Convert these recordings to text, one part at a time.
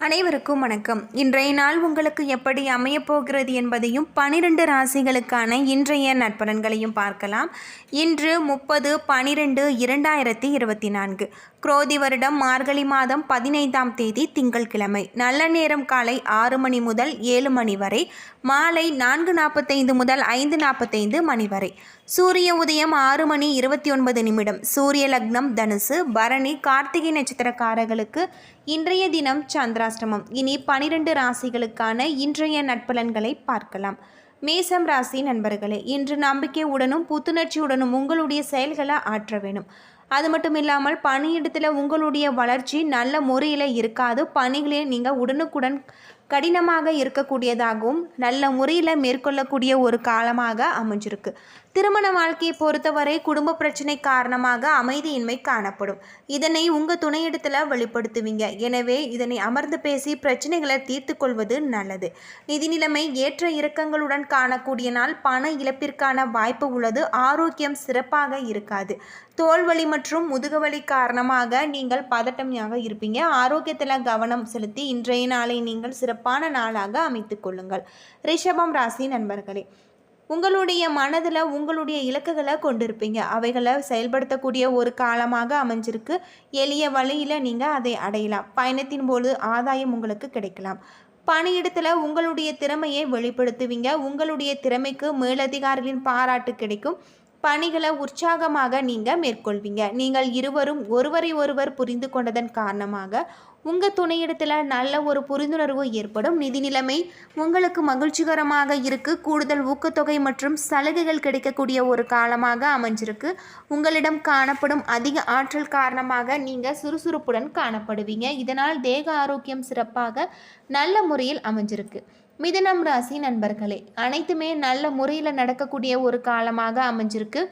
அனைவருக்கும் வணக்கம். இன்றைய நாள் உங்களுக்கு எப்படி அமையப்போகிறது என்பதையும் பனிரெண்டு ராசிகளுக்கான இன்றைய நட்பலன்களையும் பார்க்கலாம். இன்று முப்பது பனிரெண்டு இரண்டாயிரத்தி இருபத்தி நான்கு. குரோதி வருடம் மார்கழி மாதம் பதினைந்தாம் தேதி திங்கட்கிழமை நல்ல நேரம் காலை ஆறு மணி முதல் ஏழு மணி வரை. மாலை நான்கு நாற்பத்தைந்து முதல் ஐந்து நாற்பத்தைந்து மணி வரை. சூரிய உதயம் ஆறு மணி இருபத்தி ஒன்பது நிமிடம். சூரிய லக்னம் தனுசு. பரணி கார்த்திகை நட்சத்திரக்காரர்களுக்கு இன்றைய தினம் சந்திராஷ்டமம். இனி பனிரெண்டு ராசிகளுக்கான இன்றைய நட்பலன்களை பார்க்கலாம். மேசம் ராசி நண்பர்களே இன்று நம்பிக்கையுடனும் புத்துணர்ச்சியுடனும் உங்களுடைய செயல்களை ஆற்ற வேணும் அது மட்டும் இல்லாமல் பணியிடத்தில் உங்களுடைய வளர்ச்சி நல்ல முறையில் இருக்காது. பணிகளே நீங்கள் உடனுக்குடன் கடினமாக இருக்கக்கூடியதாகவும் நல்ல முறையில் மேற்கொள்ளக்கூடிய ஒரு காலமாக அமைஞ்சிருக்கு. திருமண வாழ்க்கையை பொறுத்தவரை குடும்ப பிரச்சனை காரணமாக அமைதியின்மை காணப்படும். இதனை உங்கள் துணையிடத்தில் வெளிப்படுத்துவீங்க. எனவே இதனை அமர்ந்து பேசி பிரச்சனைகளை தீர்த்து கொள்வது நல்லது. நிதி நிலைமை ஏற்ற இறக்கங்களுடன் காணக்கூடிய நாள் பண இழப்பிற்கான வாய்ப்பு உள்ளது. ஆரோக்கியம் சிறப்பாக இருக்காது. தோல்வலி மற்றும் முதுகுவலி காரணமாக நீங்கள் பதட்டமையாக இருப்பீங்க. ஆரோக்கியத்தில் கவனம் செலுத்தி இன்றைய நாளை நீங்கள் சிறப்பான நாளாக அமைத்துக் கொள்ளுங்கள். ரிஷபம் ராசி நண்பர்களே உங்களுடைய மனதில் உங்களுடைய இலக்குகளை கொண்டிருப்பீங்க. அவைகளை செயல்படுத்தக்கூடிய ஒரு காலமாக அமைஞ்சிருக்கு. எளிய வழியில் நீங்கள் அதை அடையலாம். பயணத்தின் போது ஆதாயம் உங்களுக்கு கிடைக்கலாம். பணியிடத்தில் உங்களுடைய திறமையை வெளிப்படுத்துவீங்க. உங்களுடைய திறமைக்கு மேலதிகாரிகளின் பாராட்டு கிடைக்கும். பணிகளை உற்சாகமாக நீங்கள் மேற்கொள்வீங்க. நீங்கள் இருவரும் ஒருவரை ஒருவர் புரிந்து கொண்டதன் காரணமாக உங்கள் துணையிடத்தில் நல்ல ஒரு புரிந்துணர்வு ஏற்படும். நிதி நிலைமை உங்களுக்கு மகிழ்ச்சிகரமாக இருக்கு. கூடுதல் ஊக்கத்தொகை மற்றும் சலுகைகள் கிடைக்கக்கூடிய ஒரு காலமாக அமைஞ்சிருக்கு. உங்களிடம் காணப்படும் அதிக ஆற்றல் காரணமாக நீங்கள் சுறுசுறுப்புடன் காணப்படுவீங்க. இதனால் தேக ஆரோக்கியம் சிறப்பாக நல்ல முறையில் அமைஞ்சிருக்கு. மிதுனம் ராசி நண்பர்களே அனைத்துமே நல்ல முறையில் நடக்கக்கூடிய ஒரு காலமாக அமைஞ்சிருக்கு.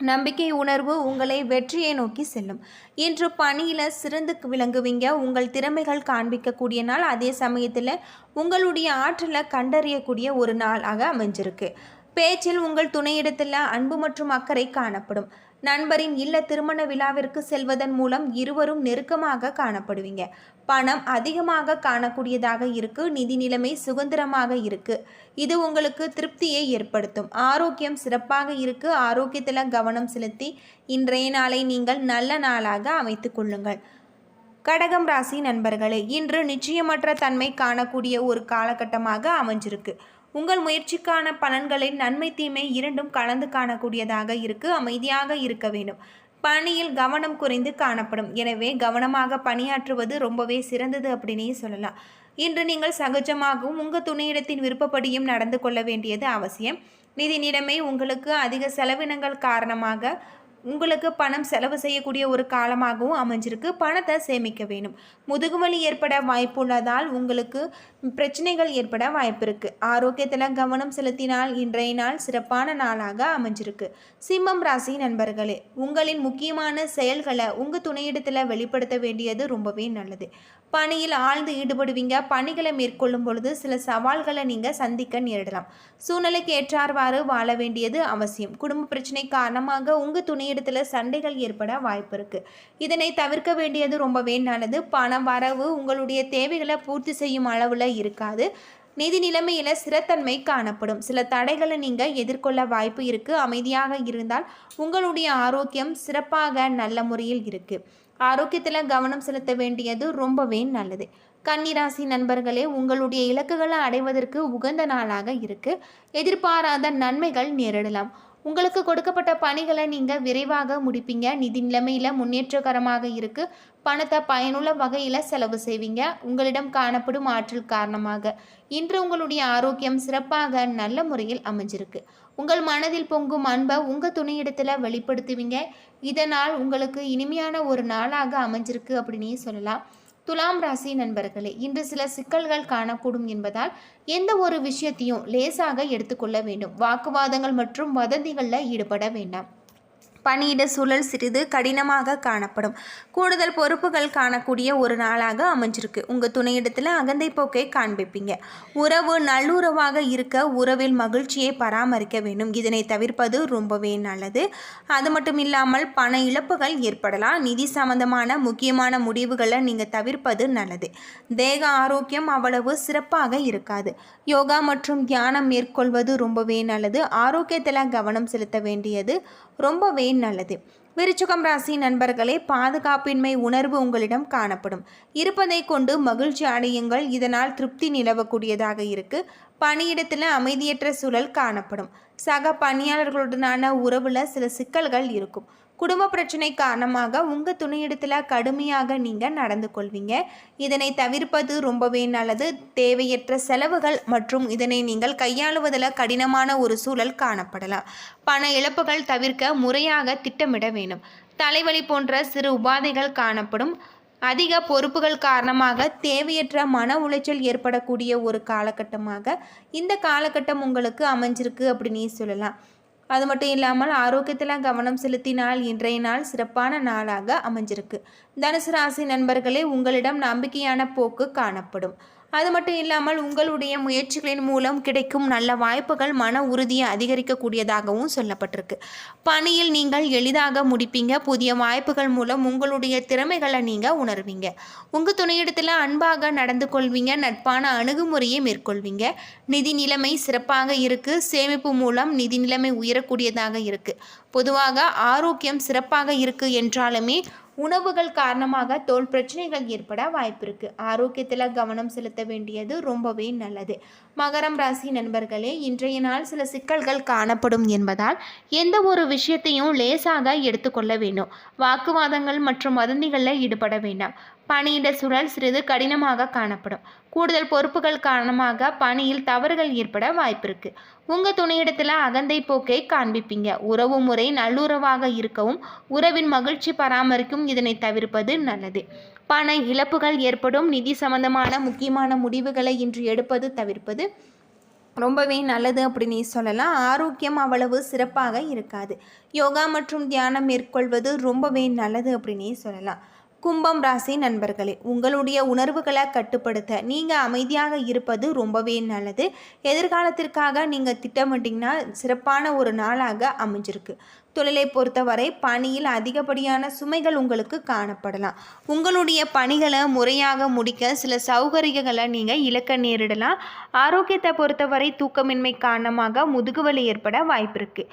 நம்பிக்கை உணர்வு உங்களை வெற்றியை நோக்கி செல்லும். இன்று பணியில் சிறந்து விளங்குவீங்க. உங்கள் திறமைகள் காண்பிக்கக்கூடிய நாள். அதே சமயத்தில் உங்களுடைய ஆற்றலை கண்டறியக்கூடிய ஒரு நாளாக அமைஞ்சிருக்கு. பேச்சில் உங்கள் துணையிடத்தில் அன்பு மற்றும் அக்கறை காணப்படும். நண்பரின் இல்ல திருமண விழாவிற்கு செல்வதன் மூலம் இருவரும் நெருக்கமாக காணப்படுவீங்க. பணம் அதிகமாக காணக்கூடியதாக இருக்கு. நிதி நிலைமை சுதந்திரமாக இருக்கு. இது உங்களுக்கு திருப்தியை ஏற்படுத்தும். ஆரோக்கியம் சிறப்பாக இருக்கு. ஆரோக்கியத்தில் கவனம் செலுத்தி இன்றைய நாளை நீங்கள் நல்ல நாளாக அமைத்து கொள்ளுங்கள். கடகம் ராசி நண்பர்களே இன்று நிச்சயமற்ற தன்மை காணக்கூடிய ஒரு காலகட்டமாக அமைஞ்சிருக்கு. உங்கள் முயற்சிக்கான பலன்களை நன்மை தீமை இரண்டும் கலந்து காணக்கூடியதாக இருக்கு அமைதியாக இருக்க வேண்டும். பணியில் கவனம் குறைந்து காணப்படும். எனவே கவனமாக பணியாற்றுவது ரொம்பவே சிறந்தது அப்படின்னே சொல்லலாம். இன்று நீங்கள் சகஜமாகவும் உங்கள் துணையிடத்தின் விருப்பப்படியும் நடந்து கொள்ள வேண்டியது அவசியம். நிதி நிலைமை உங்களுக்கு அதிக செலவினங்கள் காரணமாக உங்களுக்கு பணம் செலவு செய்யக்கூடிய ஒரு காலமாகவும் அமைஞ்சிருக்கு. பணத்தை சேமிக்க வேணும் முதுகுவலி ஏற்பட வாய்ப்புள்ளதால் உங்களுக்கு பிரச்சனைகள் ஏற்பட வாய்ப்பு இருக்கு. ஆரோக்கியத்தில் கவனம் செலுத்தினால் இன்றைய நாள் சிறப்பான நாளாக அமைஞ்சிருக்கு. சிம்மம் ராசி நண்பர்களே உங்களின் முக்கியமான செயல்களை உங்கள் துணையிடத்தில் வெளிப்படுத்த வேண்டியது ரொம்பவே நல்லது. பணியில் ஆழ்ந்து ஈடுபடுவீங்க. பணிகளை மேற்கொள்ளும் பொழுது சில சவால்களை நீங்கள் சந்திக்க நேரிடலாம். சூழ்நிலைக்கு ஏற்றார்வாறு வாழ வேண்டியது அவசியம். குடும்ப பிரச்சனை காரணமாக உங்கள் இடத்துல சண்டைகள் ஏற்பட வாய்ப்பு இருக்கு. இதனை தவிர்க்க வேண்டியது ரொம்பவே நல்லது. பணம் வரவு உங்களுடைய தேவைகளை பூர்த்தி செய்யும் அளவில் இருக்காது. நிதி நிலைமையில் ஸ்திரத்தன்மை காணப்படும். சில தடைகளை நீங்கள் எதிர்கொள்ள வாய்ப்பு இருக்குது அமைதியாக இருந்தால் உங்களுடைய ஆரோக்கியம் சிறப்பாக நல்ல முறையில் இருக்குது ஆரோக்கியத்தில் கவனம் செலுத்த வேண்டியது ரொம்பவே நல்லது. கன்னிராசி நண்பர்களே உங்களுடைய இலக்குகளை அடைவதற்கு உகந்த நாளாக இருக்குது எதிர்பாராத நன்மைகள் நேரிடலாம். உங்களுக்கு கொடுக்கப்பட்ட பணிகளை நீங்கள் விரைவாக முடிப்பீங்க. நிதி நிலைமையில் முன்னேற்றகரமாக இருக்குது பணத்தை பயனுள்ள வகையில் செலவு செய்வீங்க. உங்களிடம் காணப்படும் ஆற்றல் காரணமாக. இன்று உங்களுடைய ஆரோக்கியம் சிறப்பாக நல்ல முறையில் அமைஞ்சிருக்கு. உங்கள் மனதில் பொங்கும் அன்பை உங்கள் துணையிடத்தில் வெளிப்படுத்துவீங்க. இதனால் உங்களுக்கு இனிமையான ஒரு நாளாக அமைஞ்சிருக்கு அப்படின்னே சொல்லலாம். துலாம் ராசி நண்பர்களே இன்று சில சிக்கல்கள் காணக்கூடும் என்பதால் எந்த ஒரு விஷயத்தையும் லேசாக எடுத்துக்கொள்ள வேண்டும். வாக்குவாதங்கள் மற்றும் வதந்திகளில் ஈடுபட வேண்டாம். பணியிட சூழல் சிறிது கடினமாக காணப்படும். கூடுதல் பொறுப்புகள் காணக்கூடிய ஒரு நாளாக அமைஞ்சிருக்கு. உங்கள் துணையிடத்தில் அகந்தை போக்கை காண்பிப்பீங்க. உறவு நல்லுறவாக இருக்க உறவில் மகிழ்ச்சியை பராமரிக்க வேண்டும். இதனை தவிர்ப்பது ரொம்பவே நல்லது. அது மட்டும் இல்லாமல் பண இழப்புகள் ஏற்படலாம். நிதி சம்பந்தமான முக்கியமான முடிவுகளை நீங்கள் தவிர்ப்பது நல்லது. தேக ஆரோக்கியம் அவ்வளவு சிறப்பாக இருக்காது. யோகா மற்றும் தியானம் மேற்கொள்வது ரொம்பவே நல்லது. ஆரோக்கியத்தில் கவனம் செலுத்த வேண்டியது ரொம்பவே நல்லது. விருச்சுகம் ராசி நண்பர்களே பாதுகாப்பின்மை உணர்வு உங்களிடம் காணப்படும். இருப்பதை கொண்டு மகிழ்ச்சி அடையுங்கள். இதனால் திருப்தி நிலவக்கூடியதாக இருக்கு. பணியிடத்தில் அமைதியற்ற சூழல் காணப்படும். சக பணியாளர்களுடனான உறவில் சில சிக்கல்கள் இருக்கும். குடும்ப பிரச்சனை காரணமாக உங்கள் துணையிடத்தில் கடுமையாக நீங்கள் நடந்து கொள்வீங்க. இதனை தவிர்ப்பது ரொம்பவே நல்லது. தேவையற்ற செலவுகள் மற்றும் இதனை நீங்கள் கையாளுவதில் கடினமான ஒரு சூழல் காணப்படலாம். பண இழப்புகள் தவிர்க்க முறையாக திட்டமிட வேண்டும். தலைவலி போன்ற சிறு உபாதைகள் காணப்படும். அதிக பொறுப்புகள் காரணமாக தேவையற்ற மன உளைச்சல் ஏற்படக்கூடிய ஒரு காலகட்டமாக இந்த காலகட்டம் உங்களுக்கு அமைஞ்சிருக்கு அப்படின்னு சொல்லலாம். அது மட்டும் இல்லாமல் ஆரோக்கியத்தில் கவனம் செலுத்தினால் இன்றைய நாள் சிறப்பான நாளாக அமைஞ்சிருக்கு. தனுசு ராசி நண்பர்களே உங்களிடம் நம்பிக்கையான போக்கு காணப்படும். அது மட்டும் இல்லாமல் உங்களுடைய முயற்சிகளின் மூலம் கிடைக்கும் நல்ல வாய்ப்புகள் மன உறுதியை அதிகரிக்கக்கூடியதாகவும் சொல்லப்பட்டிருக்கு. பணியில் நீங்கள் எளிதாக முடிப்பீங்க. புதிய வாய்ப்புகள் மூலம் உங்களுடைய திறமைகளை நீங்கள் உணர்வீங்க. உங்கள் துணையிடத்தில் அன்பாக நடந்து கொள்வீங்க. நட்பான அணுகுமுறையை மேற்கொள்வீங்க. நிதி நிலைமை சிறப்பாக இருக்குது சேமிப்பு மூலம் நிதி நிலைமை உயரக்கூடியதாக இருக்குது பொதுவாக ஆரோக்கியம் சிறப்பாக இருக்குது என்றாலுமே உணவுகள் காரணமாக தோல் பிரச்சனைகள் ஏற்பட வாய்ப்பு இருக்குது ஆரோக்கியத்தில் கவனம் செலுத்த வேண்டியது ரொம்பவே நல்லது. மகரம் ராசி நண்பர்களே இன்றைய நாள் சில சிக்கல்கள் காணப்படும் என்பதால் எந்த ஒரு விஷயத்தையும் லேசாக எடுத்துக்கொள்ள வேண்டும் வாக்குவாதங்கள் மற்றும் வதந்திகளில் ஈடுபட வேண்டாம். பணியிட சூழல் சிறிது கடினமாக காணப்படும். கூடுதல் பொறுப்புகள் காரணமாக பணியில் தவறுகள் ஏற்பட வாய்ப்பிருக்கு. உங்கள் துணையிடத்தில் அகந்தை போக்கை காண்பிப்பீங்க. உறவு முறை நல்லுறவாக இருக்கவும் உறவின் மகிழ்ச்சி பராமரிக்கும் இதனை தவிர்ப்பது நல்லது. பண இழப்புகள் ஏற்படும். நிதி சம்பந்தமான முக்கியமான முடிவுகளை இன்று எடுப்பது தவிர்ப்பது ரொம்பவே நல்லது அப்படின்னு சொல்லலாம். ஆரோக்கியம் அவ்வளவு சிறப்பாக இருக்காது. யோகா மற்றும் தியானம் மேற்கொள்வது ரொம்பவே நல்லது அப்படின்னே சொல்லலாம். கும்பம் ராசி நண்பர்களே உங்களுடைய உணர்வுகளை கட்டுப்படுத்த நீங்கள் அமைதியாக இருப்பது ரொம்பவே நல்லது. எதிர்காலத்திற்காக நீங்கள் திட்டமிட்டிங்கன்னா சிறப்பான ஒரு நாளாக அமைஞ்சிருக்கு. தொழிலை பொறுத்தவரை பணியில் அதிகப்படியான சுமைகள் உங்களுக்கு காணப்படலாம். உங்களுடைய பணிகளை முறையாக முடிக்க சில சௌகரியங்களை நீங்கள் இழக்க நேரிடலாம். ஆரோக்கியத்தை பொறுத்தவரை தூக்கமின்மை காரணமாக முதுகுவலி ஏற்பட வாய்ப்பு இருக்குது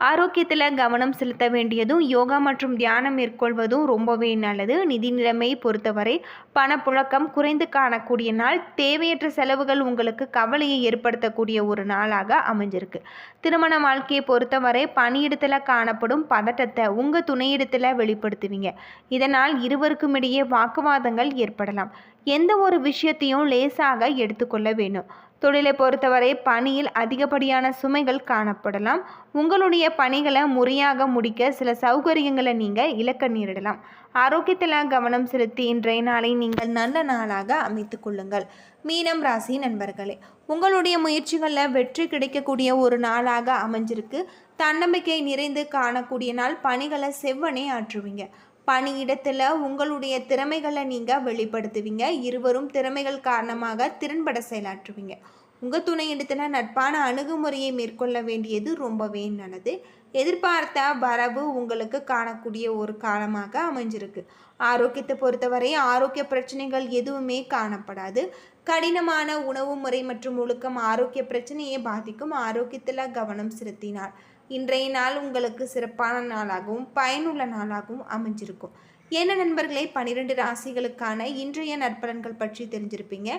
ஆரோக்கியத்தில் கவனம் செலுத்த வேண்டியதும் யோகா மற்றும் தியானம் மேற்கொள்வதும் ரொம்பவே நல்லது. நிதி நிலைமை பொறுத்தவரை பணப்புழக்கம் குறைந்து காணக்கூடிய நாள். தேவையற்ற செலவுகள் உங்களுக்கு கவலையை ஏற்படுத்தக்கூடிய ஒரு நாளாக அமைஞ்சிருக்கு. திருமண வாழ்க்கையை பொறுத்தவரை பணியிடத்தில் காணப்படும் பதட்டத்தை உங்கள் துணையிடத்தில் வெளிப்படுத்துவீங்க. இதனால் இருவருக்கும் இடையே வாக்குவாதங்கள் ஏற்படலாம். எந்த ஒரு விஷயத்தையும் லேசாக எடுத்துக்கொள்ள வேணும் தொழிலை பொறுத்தவரை பணியில் அதிகப்படியான சுமைகள் காணப்படலாம். உங்களுடைய பணிகளை முறையாக முடிக்க சில சௌகரியங்களை நீங்கள் இழக்க நேரிடலாம். ஆரோக்கியத்தில் கவனம் செலுத்தி இன்றைய நாளை நீங்கள் நல்ல நாளாக அமைத்து கொள்ளுங்கள். மீனம் ராசி நண்பர்களே உங்களுடைய முயற்சிகளில் வெற்றி கிடைக்கக்கூடிய ஒரு நாளாக அமைஞ்சிருக்கு. தன்னம்பிக்கை நிறைந்து காணக்கூடிய நாள் பணிகளை செவ்வனே ஆற்றுவீங்க. பணியிடத்தில் உங்களுடைய திறமைகளை நீங்கள் வெளிப்படுத்துவீங்க. இருவரும் திறமைகள் காரணமாக திறன்பட செயலாற்றுவீங்க. உங்கள் துணையிடத்தில் நட்பான அணுகுமுறையை மேற்கொள்ள வேண்டியது ரொம்பவே நல்லது. எதிர்பார்த்த வரவு உங்களுக்கு காணக்கூடிய ஒரு காலமாக அமைஞ்சிருக்கு. ஆரோக்கியத்தை பொறுத்தவரை ஆரோக்கிய பிரச்சனைகள் எதுவுமே காணப்படாது. கடினமான உணவு முறை மற்றும் ஒழுக்கம் ஆரோக்கிய பிரச்சனையை பாதிக்கும் ஆரோக்கியத்தில் கவனம் செலுத்தினார். இன்றைய நாள் உங்களுக்கு சிறப்பான நாளாகவும் பயனுள்ள நாளாகவும் அமைஞ்சிருக்கும். என்ன நண்பர்களே பன்னிரெண்டு ராசிகளுக்கான இன்றைய நற்பலன்கள் பற்றி தெரிஞ்சிருப்பீங்க.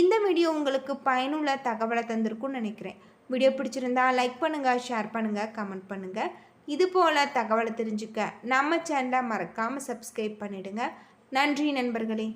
இந்த வீடியோ உங்களுக்கு பயனுள்ள தகவலை தந்திருக்கும்னு நினைக்கிறேன். வீடியோ பிடிச்சிருந்தா லைக் பண்ணுங்கள் ஷேர் பண்ணுங்கள் கமெண்ட் பண்ணுங்கள் இது போல் தகவலை தெரிஞ்சுக்க நம்ம சேனலை மறக்காமல் சப்ஸ்கிரைப் பண்ணிவிடுங்க நன்றி நண்பர்களே.